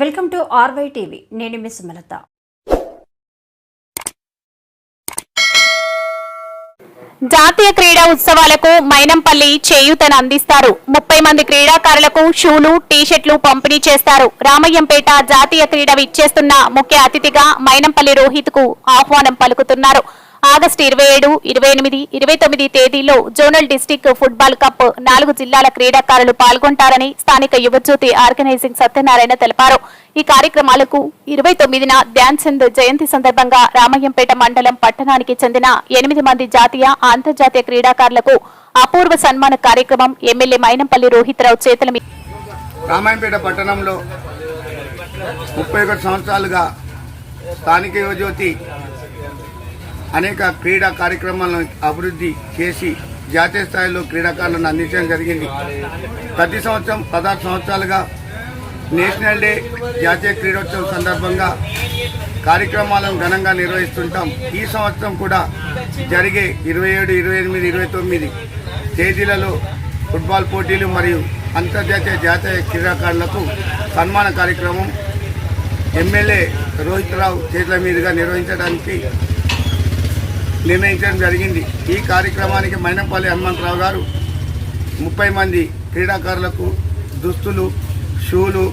Welcome to RY TV. నేను miss Sumalatha. జాతీయ క్రీడా ఉత్సవాలకు మైనంపల్లి చేయూతను అందిస్తారు. ముప్పై మంది క్రీడాకారులకు షూలు టీషర్ట్లు పంపిణీ చేస్తారు. రామయ్యంపేట జాతీయ క్రీడ విచ్చేస్తున్న ముఖ్య అతిథిగా మైనంపల్లి రోహిత్కు ఆహ్వానం పలుకుతున్నారు. ఆగస్టు ఇరవై ఏడు ఇరవై ఎనిమిది ఇరవై తొమ్మిది తేదీలో జోనల్ డిస్టిక్ ఫుట్బాల్ కప్ నాలుగు జిల్లాల క్రీడాకారులు పాల్గొంటారని స్థానిక యువజ్యోతి ఆర్గనైజింగ్ సత్యనారాయణ తెలిపారు. ఈ కార్యక్రమాలకు ఇరవై తొమ్మిదిన ధ్యాన్ చంద్ జయంతి సందర్భంగా రామయ్యంపేట మండలం పట్టణానికి చెందిన ఎనిమిది మంది జాతీయ అంతర్జాతీయ క్రీడాకారులకు అపూర్వ సన్మాన కార్యక్రమం ఎమ్మెల్యే మైనంపల్లి రోహిత్ రావు చేతుల రామాయంపేట పట్టణంలో ముప్పై ఒకటి సంవత్సరాలుగా స్థానిక యువజ్యోతి అనేక క్రీడా కార్యక్రమాలను అభివృద్ధి చేసి జాతీయ స్థాయిలో క్రీడాకారులను అందించడం జరిగింది. ప్రతి సంవత్సరం పదహారు సంవత్సరాలుగా నేషనల్ డే జాతీయ క్రీడోత్సవం సందర్భంగా కార్యక్రమాలను ఘనంగా నిర్వహిస్తుంటాం. ఈ సంవత్సరం కూడా జరిగే ఇరవై ఏడు ఇరవై ఎనిమిది ఇరవై తొమ్మిది తేదీలలో ఫుట్బాల్ పోటీలు మరియు అంతర్జాతీయ జాతీయ క్రీడాకారులకు సన్మాన కార్యక్రమం ఎమ్మెల్యే రోహిత్ రావు చేతుల మీదుగా నిర్వహించడానికి నిర్ణయించడం జరిగింది. ఈ కార్యక్రమానికి మైనంపల్లి హనుమంతరావు గారు ముప్పై మంది క్రీడాకారులకు దుస్తులు షూలు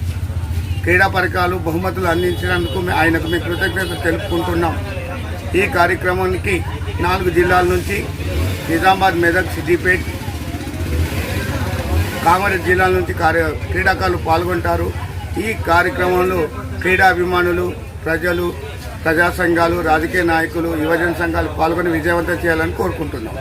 క్రీడా పరికరాలు బహుమతులు అందించినందుకు ఆయనకు మేము కృతజ్ఞత తెలుపుకుంటున్నాం. ఈ కార్యక్రమానికి నాలుగు జిల్లాల నుంచి నిజామాబాద్ మెదక్ సిద్దిపేట్ కామారెడ్డి జిల్లాల నుంచి కార్య క్రీడాకారులు పాల్గొంటారు. ఈ కార్యక్రమంలో క్రీడాభిమానులు ప్రజలు ప్రజా సంఘాలు రాజకీయ నాయకులు యువజన సంఘాలు పాల్గొని విజయవంతం చేయాలని కోరుకుంటున్నాం.